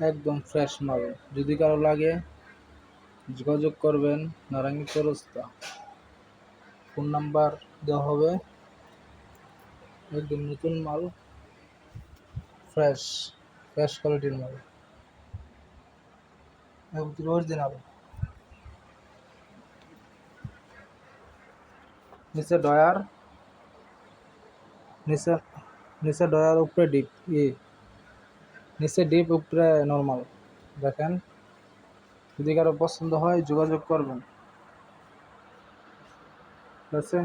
একদম ফ্রেশ মাল। যদি কারও লাগে, যোগাযোগ করবেন নারায়ণী চৌরাস্তা। ফোন নাম্বার দেওয়া হবে। একদম নতুন মাল ফ্রেশ ফ্রেশ কোয়ালিটির মাল। অরিজিনাল নিচে ডয়ার, নিচে নিচে ডয়ার উপরে ডিপ ই নিচে ডিপ উপরে নর্মাল দেখেন যদি কারও পছন্দ হয় যোগাযোগ করবেন। ঠিক আছে?